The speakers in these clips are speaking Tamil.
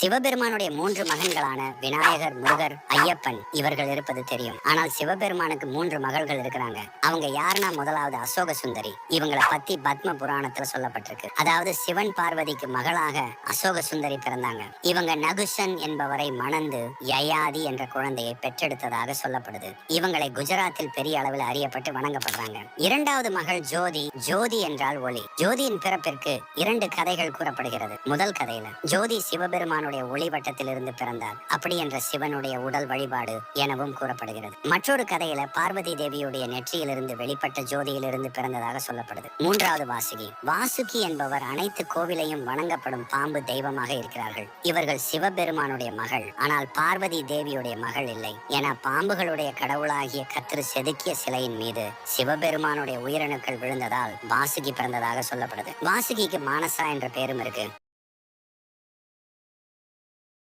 சிவபெருமானுடைய மூன்று மகன்களான விநாயகர் முருகர் ஐயப்பன் இவர்கள் இருப்பது தெரியும். ஆனால் சிவபெருமானுக்கு மூன்று மகள்கள் இருக்கிறாங்க. அவங்க யாருன்னா முதலாவது அசோக சுந்தரி. இவங்களை பத்தி பத்ம புராணத்துல சொல்லப்பட்டிருக்கு. அதாவது சிவன் பார்வதிக்கு மகளாக அசோக சுந்தரி பிறந்தாங்க. இவங்க நகுஷன் என்பவரை மணந்து யயாதி என்ற குழந்தையை பெற்றெடுத்ததாக சொல்லப்படுது. இவங்களை குஜராத்தில் பெரிய அளவில் அறியப்பட்டு வணங்கப்படுறாங்க. இரண்டாவது மகள் ஜோதி ஜோதி என்றால் ஒளி. ஜோதியின் பிறப்பிற்கு இரண்டு கதைகள் கூறப்படுகிறது. முதல் கதையில ஜோதி சிவபெருமானுடைய ஒளி ஒளிவட்டத்திலிருந்து பிறந்தார். அப்படி என்ற சிவனுடைய உடல் வழிபாடு எனவும் கூறப்படுகிறது. மற்றொரு கதையில பார்வதி தேவியுடைய நெற்றியிலிருந்து வெளிப்பட்ட ஜோதியிலிருந்து பிறந்ததாக சொல்லப்படுது. மூன்றாவது வாசுகி. வாசுகி என்பவர் அனைத்து கோவிலையும் வணங்கப்படும் பாம்பு தெய்வமாக இருக்கிறார்கள். இவர்கள் சிவபெருமானுடைய மகள். ஆனால் பார்வதி தேவியுடைய மகள் இல்லை. என பாம்புகளுடைய கடவுளாகிய கத்திரு செதுக்கிய சிலையின் மீது சிவபெருமானுடைய உயிரணுக்கள் விழுந்ததால் வாசுகி பிறந்ததாக சொல்லப்படுது. வாசுகிக்கு மானசா என்ற பேரும் இருக்கு.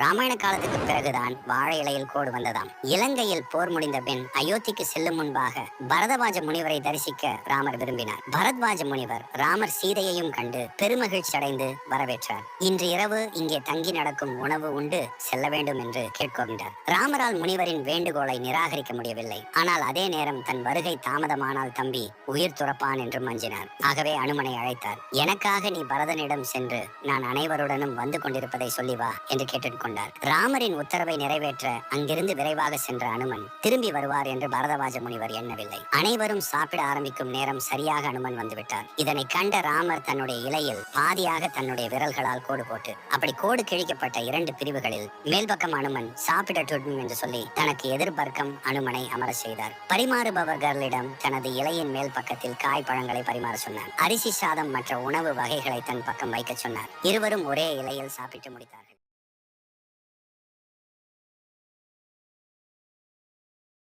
ராமாயண காலத்துக்கு பிறகுதான் வாழை இலையில் கோடு வந்ததாம். இலங்கையில் போர் முடிந்த பின் அயோத்திக்கு செல்லும் முன்பாக பரதவாஜ முனிவரை தரிசிக்க ராமர் விரும்பினார். பரத்வாஜ முனிவர் ராமர் சீதையையும் கண்டு பெருமகிழ்ச்சி அடைந்து வரவேற்றார். இன்று இரவு இங்கே தங்கி நடக்கும் உணவு உண்டு செல்ல வேண்டும் என்று கேட்கொண்டார் ராமரால் முனிவரின் வேண்டுகோளை நிராகரிக்க முடியவில்லை. ஆனால் அதே நேரம் தன் வருகை தாமதமானால் தம்பி உயிர் துறப்பான் என்று மஞ்சினார். ஆகவே அனுமனை அழைத்தார். எனக்காக நீ பரதனிடம் சென்று நான் அனைவருடனும் வந்து கொண்டிருப்பதை சொல்லி வா என்று கேட்டுக்கொண்டார். ராமரின் உத்தரவை நிறைவேற்ற அங்கிருந்து விரைவாக சென்ற அனுமன் திரும்பி வருவார் என்று பரதவாஜ முனிவர் எண்ணவில்லை. அனைவரும் சாப்பிட ஆரம்பிக்கும் நேரம் சரியாக அனுமன் வந்துவிட்டார். இதனை கண்ட ராமர் தன்னுடைய இலையில் பாதியாக தன்னுடைய விரல்களால் கோடு போட்டு அப்படி கோடு கிழிக்கப்பட்ட இரண்டு பிரிவுகளில் மேல்பக்கம் அனுமன் சாப்பிடட்டும் என்று சொல்லி தனக்கு எதிர்பர்க்கம் அனுமனை அமர செய்தார். பரிமாறுபவர்களிடம் தனது இலையின் மேல் பக்கத்தில் காய் பழங்களை பரிமாற சொன்னார். அரிசி சாதம் மற்ற உணவு வகைகளை தன் பக்கம் வைக்க சொன்னார். இருவரும் ஒரே இலையில் சாப்பிட்டு முடித்தார்கள்.